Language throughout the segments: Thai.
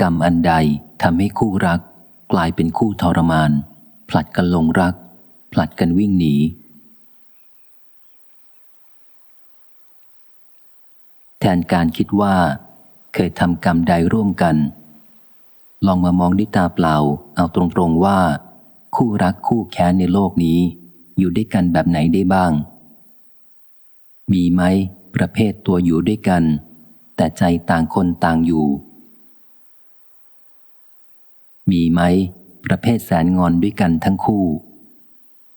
กรรมอันใดทำให้คู่รัก กลายเป็นคู่ทรมาน ผลัดกันหลงรัก ผลัดกันวิ่งหนี แทนการคิดว่า เคยทำกรรมใดร่วมกัน ลองมามองด้วยตาเปล่า เอาตรงๆว่า คู่รักคู่แค้นในโลกนี้ อยู่ด้วยกันแบบไหนได้บ้าง มีไหมประเภทตัวอยู่ด้วยกัน แต่ใจต่างคนต่างอยู่ มีไหม ประเภทแสนงอนด้วยกันทั้งคู่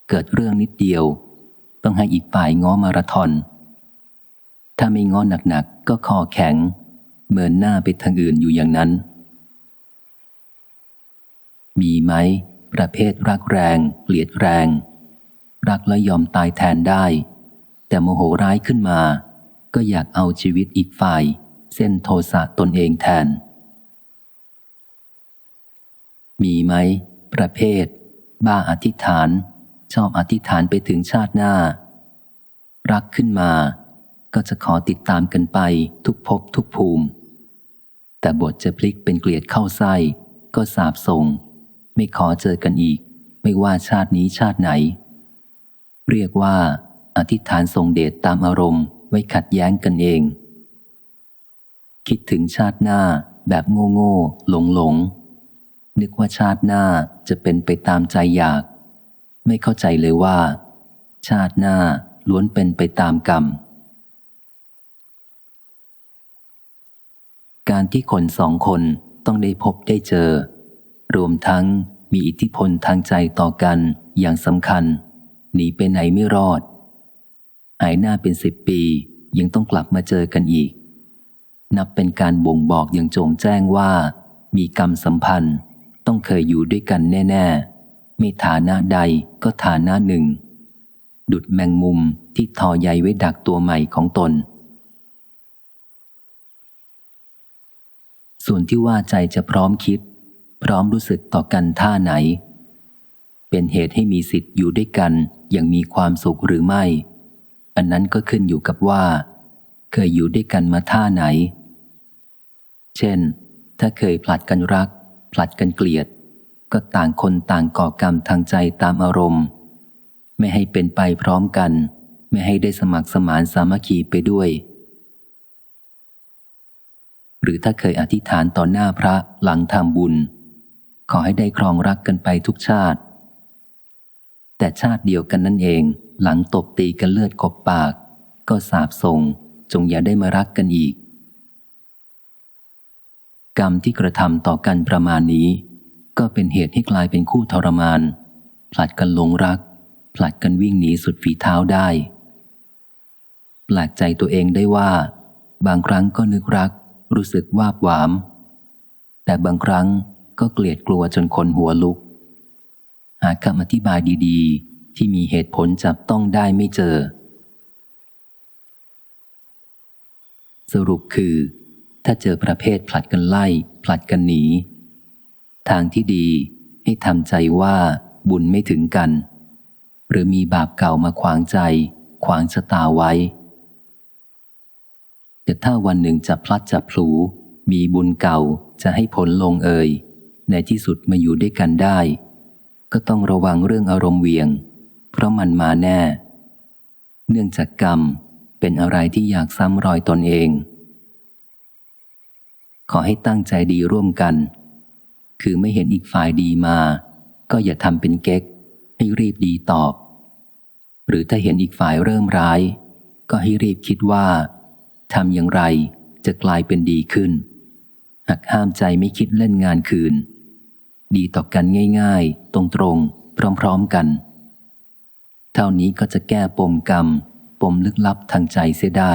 เกิดเรื่องนิดเดียว ต้องให้อีกฝ่ายง้อมาราธอน ถ้าไม่ง้อหนักๆก็คอแข็ง เหมือนหน้าไปทางอื่นอยู่อย่างนั้น มีไหม ประเภทรักแรงเกลียดแรง รักแล้วยอมตายแทนได้ แต่โมโหร้ายขึ้นมา ก็อยากเอาชีวิตอีกฝ่าย เส้นโทสะตนเองแทน มีไหม ประเภท บ้าอธิษฐาน ชอบอธิษฐานไปถึงชาติหน้า รักขึ้นมา ก็จะขอติดตามกันไปทุกภพทุกภูมิ แต่บทจะพลิกเป็นเกลียดเข้าไส้ ก็สาบส่ง ไม่ขอเจอกันอีก ไม่ว่าชาตินี้ชาติไหน เรียกว่า อธิษฐานทรงเดชตามอารมณ์ไว้ขัดแย้งกันเอง คิดถึงชาติหน้าแบบโง่โง่หลงหลง นึกว่าชาติหน้าจะเป็นไปตามใจอยาก ไม่เข้าใจเลยว่า ชาติหน้าล้วนเป็นไปตามกรรม การที่คนสองคนต้องได้พบได้เจอ รวมทั้งมีอิทธิพลทางใจต่อกันอย่างสำคัญ หนีไปไหนไม่รอด หายหน้าเป็นสิบปียังต้องกลับมาเจอกันอีก นับเป็นการบ่งบอกอย่างโจงแจ้งว่า มีกรรมสัมพันธ์ ต้องเคยอยู่ด้วยกันแน่ๆไม่ฐานะใดก็ฐานะหนึ่ง ดุดแมงมุมที่ทอใยไว้ดักตัวใหม่ของตน ส่วนที่ว่าใจจะพร้อมคิด พร้อมรู้สึกต่อกันท่าไหน เป็นเหตุให้มีสิทธิ์อยู่ด้วยกันอย่างมีความสุขหรือไม่ อันนั้นก็ขึ้นอยู่กับว่า เคยอยู่ด้วยกันมาท่าไหน เช่น ถ้าเคยผลัดกันรัก ผลัดกันเกลียด ก็ต่างคนต่างก่อกรรมทางใจตามอารมณ์ ไม่ให้เป็นไปพร้อมกัน ไม่ให้ได้สมัครสมานสามัคคีไปด้วย หรือถ้าเคยอธิษฐานต่อหน้าพระหลังทำบุญ ขอให้ได้ครองรักกันไปทุกชาติ แต่ชาติเดียวกันนั่นเองหลังตบตีกันเลือดกบปาก ก็สาบส่งจงอย่าได้มารักกันอีก กรรมที่กระทำต่อกันประมาณนี้ ก็เป็นเหตุให้กลายเป็นคู่ทรมาน ผลัดกันหลงรัก ผลัดกันวิ่งหนีสุดฝีเท้าได้ แปลกใจตัวเองได้ว่า บางครั้งก็นึกรัก รู้สึกวาบหวาม แต่บางครั้งก็เกลียดกลัวจนคนหัวลุก หาคำอธิบายดีๆ ที่มีเหตุผลจับต้องได้ไม่เจอ สรุปคือ ถ้าเจอประเภทผลัดกันไล่ ผลัดกันหนี ทางที่ดีให้ทำใจว่าบุญไม่ถึงกัน หรือมีบาปเก่ามาขวางใจ ขวางชะตาไว้ แต่ถ้าวันหนึ่งจะพลัดจะพลูมีบุญเก่าจะให้ผลลงเอยในที่สุดมาอยู่ด้วยกันได้ ก็ต้องระวังเรื่องอารมณ์เวียง เพราะมันมาแน่ เนื่องจากกรรมเป็นอะไรที่อยากซ้ำรอยตนเอง ขอให้ตั้งใจดีร่วมกัน คือไม่เห็นอีกฝ่ายดีมา ก็อย่าทำเป็นเก๊ก ให้รีบดีตอบ หรือถ้าเห็นอีกฝ่ายเริ่มร้าย ก็ให้รีบคิดว่าทำอย่างไรจะกลายเป็นดีขึ้น หักห้ามใจไม่คิดเล่นงานคืน ดีต่อกันง่าย ๆ ตรงๆ พร้อมๆกัน เท่านี้ก็จะแก้ปมกรรม ปมลึกลับทางใจเสียได้